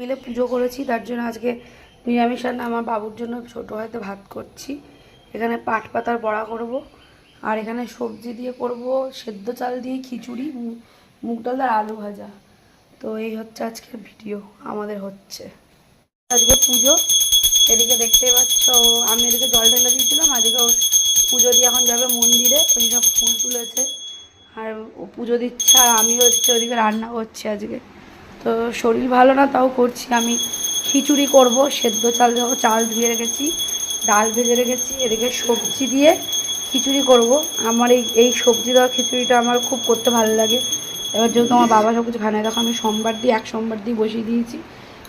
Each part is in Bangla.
মিলে পুজো করেছি, তার জন্য আজকে নিরামিষ রান্না আমার বাবুর জন্য ছোটো হাতে ভাত করছি। এখানে পাট পাতার বড়া করব, আর এখানে সবজি দিয়ে করব সেদ্ধ চাল দিয়ে খিচুড়ি মুগ ডাল আর আলু ভাজা। তো এই হচ্ছে আজকের ভিডিও, আমাদের হচ্ছে। আজকে পুজো, এদিকে দেখতেই পাচ্ছ, আমি এদিকে জল ঢেলে দিয়েছিলাম ও পুজো দিয়ে এখন যাবে মন্দিরে, ওই সব ফুল তুলেছে। আর পুজো দিচ্ছে, আর আমি হচ্ছে ওদিকে রান্না করছি আজকে। তো শরীর ভালো না, তাও করছি। আমি খিচুড়ি করব, সেদ্ধ চাল দেবো, চাল ধুয়ে রেখেছি, ডাল ভেজে রেখেছি, এদিকে সবজি দিয়ে খিচুড়ি করব। আমার এই এই সবজি দেওয়া খিচুড়িটা আমার খুব করতে ভালো লাগে। এবার যেহেতু আমার বাবা সব কিছু খায় না, দেখো আমি সোমবার দিয়ে, এক সোমবার দিয়ে বসিয়ে দিয়েছি।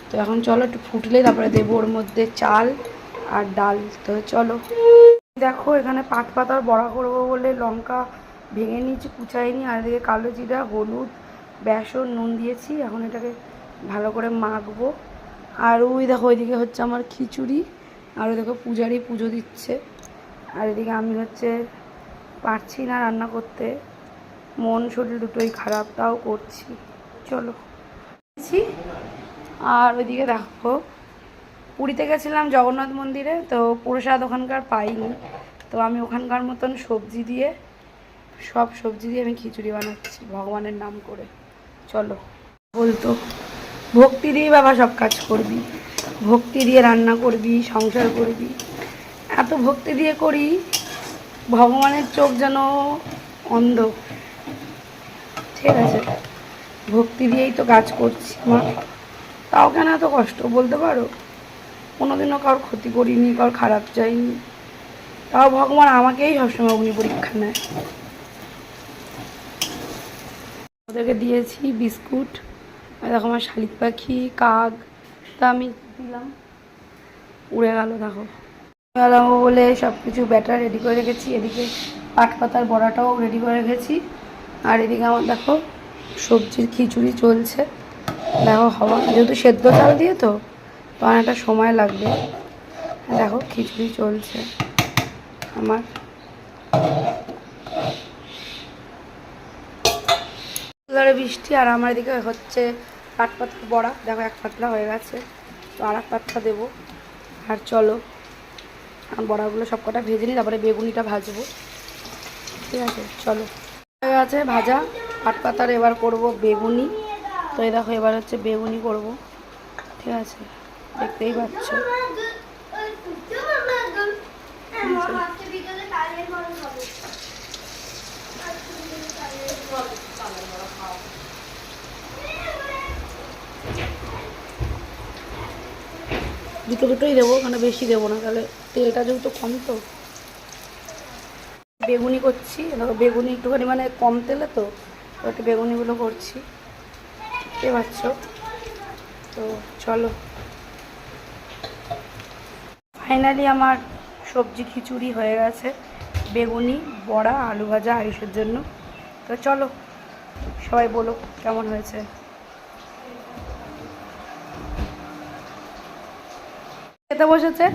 তো এখন চলো একটু ফুটলে তারপরে দেবো ওর মধ্যে চাল আর ডাল। তো চলো। দেখো এখানে পাট পাতার বড়া করব বলে লঙ্কা ভেঙে নিয়েছি, কুচাইনি, আর এদিকে কালো জিরা, হলুদ বেসন, নুন দিয়েছি। এখন এটাকে ভালো করে মাখবো। আর ওই দেখো, ওইদিকে হচ্ছে আমার খিচুড়ি। আর ওই দেখো পূজারি পুজো দিচ্ছে। আর এদিকে আমি হচ্ছে পারছি না রান্না করতে। মন, শরীর দুটোই খারাপ, তাও করছি। চলো। আর ওইদিকে দেখো, পুরীতে গেছিলাম জগন্নাথ মন্দিরে, তো প্রসাদ ওখানকার পাইনি। তো আমি ওখানকার মতন সবজি দিয়ে, সব সবজি দিয়ে আমি খিচুড়ি বানাচ্ছি, ভগবানের নাম করে। চলো। বলতো, ভক্তি দিয়ে বাবা সব কাজ করবি। ভক্তি দিয়ে রান্না করবি, সংসার করবি। এত ভক্তি দিয়ে করি, ভগবানের চোখ যেন অন্ধ। ঠিক আছে, ভক্তি দিয়েই তো কাজ করছি মা। তাও কেন এত কষ্ট, বলতে পারো? কোনোদিনও কারোর ক্ষতি করিনি, কারোর খারাপ চাইনি। তাও ভগবান আমাকেই সবসময় অগ্নি পরীক্ষা নেয়। ওদেরকে দিয়েছি বিস্কুট দেখো আমার শালিক পাখি, কাক, তা আমি দিলাম। উড়ে গেল, দেখো। গেল বলে সব কিছু ব্যাটার রেডি করে রেখেছি। এদিকে পাট পাতার বড়াটাও রেডি করে রেখেছি। আর এদিকে আমার, দেখো, সবজির খিচুড়ি চলছে। দেখো, হওয়া, যেহেতু সেদ্ধ চাল দিয়ে তো তো অনেকটা সময় লাগবে। দেখো, খিচুড়ি চলছে। আমার ধরে বৃষ্টি আর আমার এদিকে হচ্ছে পাট পাতার বড়া। দেখো এক পাতলা হয়ে গেছে। তো আর এক পাতলা দেবো। আর চলো বড়াগুলো সব কটা ভেজে নিই, তারপরে বেগুনিটা ভাজবো। ঠিক আছে, চলো। হয়ে গেছে ভাজা। পাট পাতার এবার করব বেগুনি। তো এই দেখো, এবার হচ্ছে বেগুনি করব। ঠিক আছে, দেখতেই পাচ্ছ। দুটো দুটোই দেবো মানে বেশি দেবো না, তাহলে তেলটা যেহেতু কম তো। বেগুনি করছি, দেখো বেগুনি একটুখানি মানে কম তেলে তো একটু বেগুনিগুলো করছি। বুঝতে পারছ তো চলো। ফাইনালি আমার সবজি খিচুড়ি হয়ে গেছে, বেগুনি, বড়া, আলু ভাজা আয়ুষের জন্য। তো চলো সবাই বলো কেমন হয়েছে? খেতে বসেছে?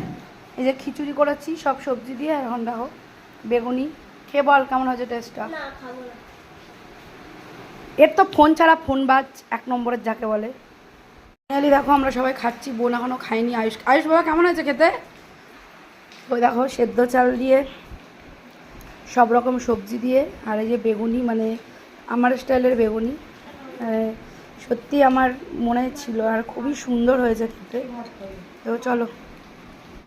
এই যে খিচুড়ি করেছি সব সবজি দিয়ে এখন দেখো বেগুনি। খেয়ে বল কেমন হয়েছে টেস্টটা এর তো ফোন ছাড়া ফোন বাজ এক নম্বরের যাকে বলে। ফাইনালি দেখো আমরা সবাই খাচ্ছি বোন এখনও খাইনি আয়ুষ আয়ুষ বাবা কেমন হয়েছে খেতে? ওই দেখো সেদ্ধ চাল দিয়ে সব রকম সবজি দিয়ে, আর এই যে বেগুনি মানে আমার স্টাইলের বেগুনি সত্যি আমার মনে ছিল আর খুবই সুন্দর হয়েছে খেতে। তো চলো।